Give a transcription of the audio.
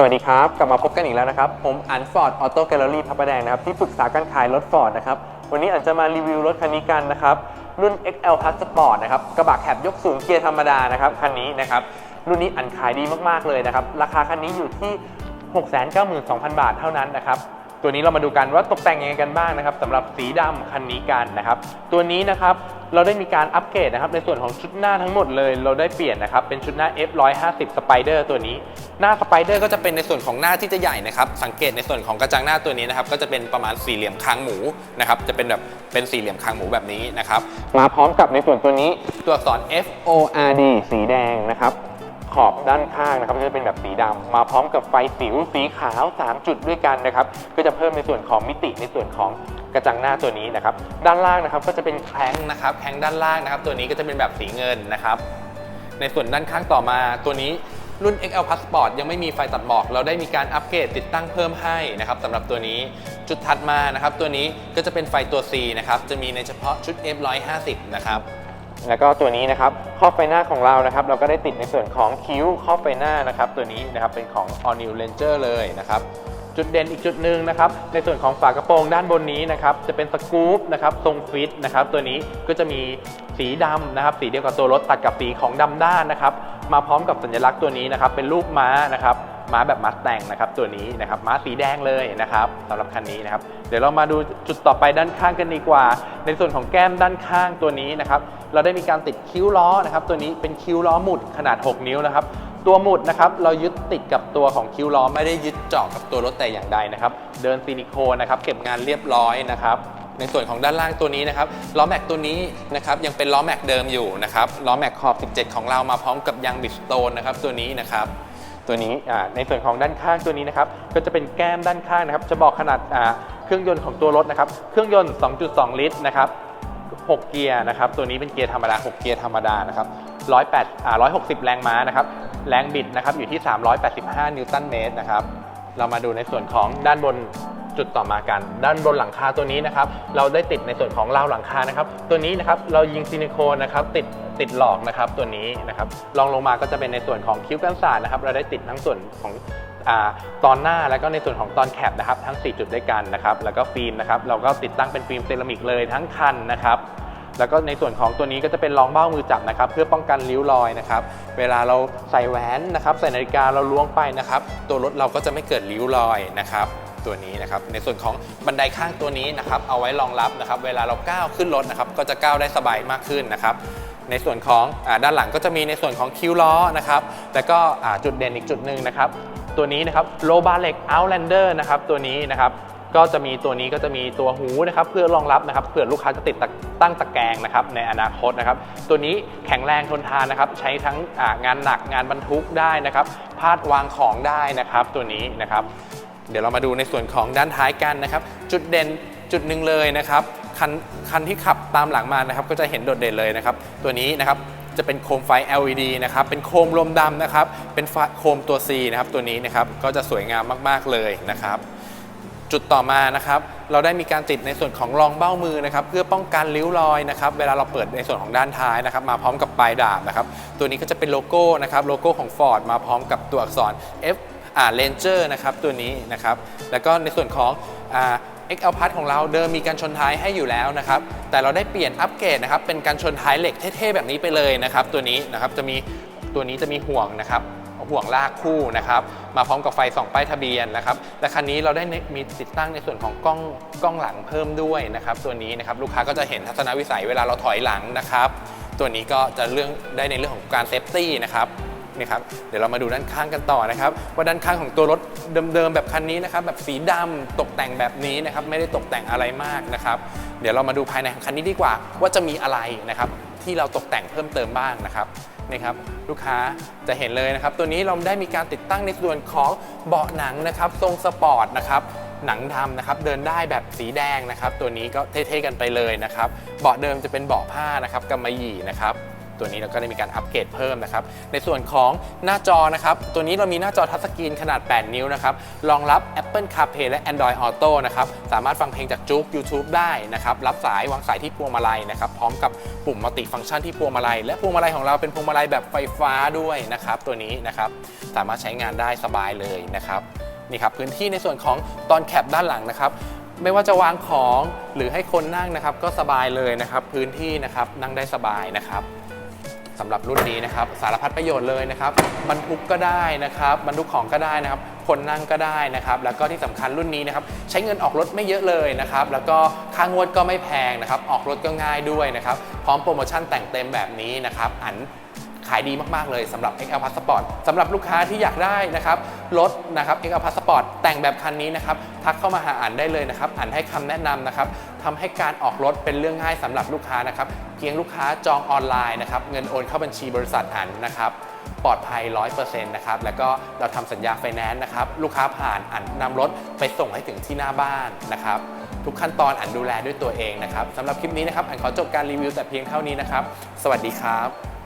สวัสดีครับ กลับมาพบกันอีกแล้วนะครับ ผมอันฟอร์ดออโต้แกลเลอรี่พระประแดงนะครับ ที่ปรึกษาการขายรถฟอร์ดนะครับ วันนี้อันจะมารีวิวรถคันนี้กันนะครับ รุ่น XL Plus Sport นะครับ กระบะแคบยกสูงเกียร์ธรรมดานะครับ คันนี้นะครับ รุ่นนี้อันขายดีมากๆเลยนะครับ ราคาคันนี้อยู่ที่ 692,000 บาทเท่านั้นนะครับตัวนี้เรามาดูกันว่าตกแต่งยังไงกันบ้างนะครับสำหรับสีดำคันนี้กันนะครับ ตัวนี้นะครับ เราได้มีการอัปเกรดนะครับ ในส่วนของชุดหน้าทั้งหมดเลยเราได้เปลี่ยนนะครับ เป็นชุดหน้า F150 Spider ตัวนี้ หน้า Spider ก็จะเป็นในส่วนของหน้าที่จะใหญ่นะครับ สังเกตในส่วนของกระจังหน้าตัวนี้นะครับ ก็จะเป็นประมาณสี่เหลี่ยมคางหมูนะครับ จะเป็นแบบเป็นสี่เหลี่ยมคางหมูแบบนี้นะครับ มาพร้อมกับในส่วนตัวนี้ตัวอักษร F O R D สีแดงนะครับขอบด้านข้างนะครับก็จะเป็นแบบสีดำมาพร้อมกับไฟสิวสีขาว 3 จุดด้วยกันนะครับ ก็จะเพิ่มในส่วนของมิติในส่วนของ กระจังหน้าตัวนี้นะครับ ด้านล่างนะครับก็จะเป็นแข้งนะครับแข้งด้านล่างนะครับ ตัวนี้ก็จะเป็นแบบสีเงินนะครับ ในส่วนด้านข้างต่อมาตัวนี้รุ่น XL Passport ยังไม่มีไฟตัดหมอก เราได้มีการอัปเกรดติดตั้งเพิ่มให้นะครับสำหรับตัวนี้จุดถัดมานะครับ ตัวนี้ก็จะเป็นไฟตัว C นะครับจะมีในเฉพาะชุด F150 นะครับแล้วก็ตัวนี้นะครับครอบไฟหน้าของเรานะครับ เราก็ได้ติดในส่วนของคิ้วครอบไฟหน้านะครับ ตัวนี้นะครับเป็นของ All New Ranger เลยนะครับ จุดเด่นอีกจุดหนึ่งนะครับในส่วนของฝากระโปรงด้านบนนี้นะครับจะเป็นสกู๊ปนะครับทรงฟิตนะครับตัวนี้ก็จะมีสีดำนะครับสีเดียวกับตัวรถตัดกับสีของดำด้านนะครับมาพร้อมกับสัญลักษณ์ตัวนี้นะครับเป็นรูปม้านะครับม้าแบบมัสแตงนะครับตัวนี้นะครับม้าสีแดงเลยนะครับสำหรับคันนี้นะครับเดี๋ยวเรามาดูจุดต่อไปด้านข้างกันดีกว่า ในส่วนของแก้มด้านข้างตัวนี้นะครับเราได้มีการติดคิ้วล้อนะครับตัวนี้เป็นคิ้วล้อหมุดขนาด 6 นิ้วนะครับ ตัวหมุดนะครับเรายึดติดกับตัวของคิ้วล้อไม่ได้ยึดเจาะกับตัวรถแต่อย่างใดนะครับ เดินซิลิโคนนะครับเก็บงานเรียบร้อยนะครับในส่วนของด้านล่างตัวนี้นะครับล้อแม็กตัวนี้นะครับยังเป็นล้อแม็กเดิมอยู่นะครับล้อแม็กขอบ 17 ของเรามาพร้อมกับยางบิสโตนนะครับตัวนี้นะครับตัวนี้ในส่วนของด้านข้างตัวนี้นะครับก็จะเป็นแก้มด้านข้างนะครับจะบอกขนาดเครื่องยนต์ของตัวรถนะครับเครื่องยนต์ 2.2 ลิตรนะครับ6 เกียร์นะครับตัวนี้เป็นเกียร์ธรรมดา 6 เกียร์ธรรมดานะครับ108อ่า160 แรงม้านะครับ แรงบิดนะครับอยู่ที่ 385 นิวตันเมตรนะครับ เรามาดูในส่วนของด้านบนจุดต่อมากัน ด้านบนหลังคาตัวนี้นะครับ เราได้ติดในส่วนของราวหลังคานะครับ ตัวนี้นะครับเรายิงซิลิโคนนะครับติดติดหลอกนะครับตัวนี้นะครับลองลงมาก็จะเป็นในส่วนของคิ้วกันศาสตร์นะครับ เราได้ติดทั้งส่วนของอาตอนหน้าแล้วก็ในส่วนของตอนแคปนะครับ ทั้ง 4 จุดด้วยกันนะครับ แล้วก็ฟิล์มนะครับ เราก็ติดตั้งเป็นฟิล์มเซรามิกเลยทั้งคันนะครับ แล้วก็ในส่วนของตัวนี้ก็จะเป็นรองเบ้ามือจับนะครับ เพื่อป้องกันริ้วรอยนะครับ เวลาเราใส่แหวนนะครับ ใส่นาฬิกาเราล้วงไปนะครับ ตัวรถเราก็จะไม่เกิดริ้วรอยนะครับตัวนี้นะครับ ในส่วนของบันไดข้างตัวนี้นะครับ เอาไว้รองรับนะครับ เวลาเราก้าวขึ้นรถนะครับ ก็จะก้าวได้สบายมากขึ้นนะครับในส่วนของอด้านหลังก็จะมีในส่วนของคิ้วล้อนะครับ แล้วก็จุดเด่นอีกจุดหนึ่งนะครับ ตัวนี้นะครับโลบาเล็กเอาแลนเดอร์นะครับ ตัวนี้นะครับ ก็จะมีตัวนี้ก็จะมีตัวหูนะครับเพื่อรองรับนะครับเผื่อลูกค้าจะติดตั้งตะแกรงนะครับในอนาคตนะครับ ตัวนี้แข็งแรงทนทานนะครับ ใช้ทั้งงานหนักงานบรรทุกได้นะครับ พาดวางของได้นะครับ ตัวนี้นะครับ เดี๋ยวเรามาดูในส่วนของด้านท้ายกันนะครับ จุดเด่นจุดหนึ่งเลยนะครับคันคันที่ขับตามหลังมานะครับ ก็จะเห็นโดดเด่นเลยนะครับ ตัวนี้นะครับจะเป็นโคมไฟ LED นะครับ เป็นโคมลมดำนะครับ เป็นโคมตัว C นะครับ ตัวนี้นะครับ ก็จะสวยงามมาก ๆ เลยนะครับ จุดต่อมานะครับเราได้มีการติดในส่วนของรองเบ้ามือนะครับเพื่อป้องกันริ้วรอยนะครับเวลาเราเปิดในส่วนของด้านท้ายนะครับมาพร้อมกับปลายดาบนะครับตัวนี้ก็จะเป็นโลโก้นะครับโลโก้ของ Ford มาพร้อมกับตัวอักษร F อ่า Ranger นะครับตัวนี้นะครับแล้วก็ในส่วนของอ่า XL Plus ของเราเดิมมีการชนท้ายให้อยู่แล้วนะครับแต่เราได้เปลี่ยนอัปเกรดนะครับเป็นการชนท้ายเหล็กเท่ๆแบบนี้ไปเลยนะครับตัวนี้นะครับจะมีตัวนี้จะมีห่วงนะครับ ห่วงลากคู่นะครับ มาพร้อมกับไฟส่องป้ายทะเบียนนะครับ และคันนี้เราได้มีติดตั้งในส่วนของกล้องกล้องหลังเพิ่มด้วยนะครับ ตัวนี้นะครับลูกค้าก็จะเห็นทัศนวิสัยเวลาเราถอยหลังนะครับ ตัวนี้ก็จะเรื่องได้ในเรื่องของการเซฟตี้นะครับนี่ครับเดี๋ยวเรามาดูด้านข้างกันต่อนะครับ ว่าด้านข้างของตัวรถเดิมๆแบบคันนี้นะครับ แบบสีดำตกแต่งแบบนี้นะครับ ไม่ได้ตกแต่งอะไรมากนะครับ เดี๋ยวเรามาดูภายในของคันนี้ดีกว่า ว่าจะมีอะไรนะครับ ที่เราตกแต่งเพิ่มเติมบ้างนะครับ นะครับลูกค้าจะเห็นเลยนะครับ ตัวนี้เราได้มีการติดตั้งในส่วนของเบาะหนังนะครับทรงสปอร์ตนะครับหนังดำนะครับเดินได้แบบสีแดงนะครับ ตัวนี้ก็เท่ๆกันไปเลยนะครับ เบาะเดิมจะเป็นเบาะผ้านะครับกำมะหยี่นะครับ ตัวนี้เราก็ได้มีการอัปเกรดเพิ่มนะครับ ในส่วนของหน้าจอนะครับ ตัวนี้เรามีหน้าจอทัชสกรีนขนาด 8 นิ้วนะครับ รองรับ Apple CarPlay และ Android Auto นะครับ สามารถฟังเพลงจากจุก YouTube ได้นะครับ รับสายวางสายที่พวงมาลัยนะครับ พร้อมกับปุ่มมัลติฟังก์ชันที่พวงมาลัย และพวงมาลัยของเราเป็นพวงมาลัยแบบไฟฟ้าด้วยนะครับ ตัวนี้นะครับ สามารถใช้งานได้สบายเลยนะครับ นี่ครับพื้นที่ในส่วนของตอนแคปด้านหลังนะครับไม่ว่าจะวางของหรือให้คนนั่งนะครับ ก็สบายเลยนะครับ พื้นที่นะครับนั่งได้สบายนะครับ สำหรับรุ่นนี้นะครับสารพัดประโยชน์เลยนะครับบรรทุกก็ได้นะครับบรรทุกของก็ได้นะครับคนนั่งก็ได้นะครับแล้วก็ที่สำคัญรุ่นนี้นะครับใช้เงินออกรถไม่เยอะเลยนะครับแล้วก็ค่างวดก็ไม่แพงนะครับออกรถก็ง่ายด้วยนะครับพร้อมโปรโมชั่นแต่งเต็มแบบนี้นะครับอัน ขายดีมาก ๆ เลยสำหรับ XL Passport สำหรับลูกค้าที่อยากได้นะครับรถนะครับ XL Passport แต่งแบบคันนี้นะครับทักเข้ามาหาอันได้เลยนะครับอันให้คำแนะนำนะครับทำให้การออกรถเป็นเรื่องง่ายสำหรับลูกค้านะครับเพียงลูกค้าจองออนไลน์นะครับเงินโอนเข้าบัญชีบริษัทอันนะครับปลอดภัย 100%นะครับ แล้วก็เราทำสัญญาไฟแนนซ์นะครับ ลูกค้าผ่านอันนำรถไปส่งให้ถึงที่หน้าบ้านนะครับ ทุกขั้นตอนอันดูแลด้วยตัวเองนะครับสำหรับคลิปนี้นะครับ อันขอจบการรีวิวแต่เพียงเท่านี้นะครับ สวัสดีครับ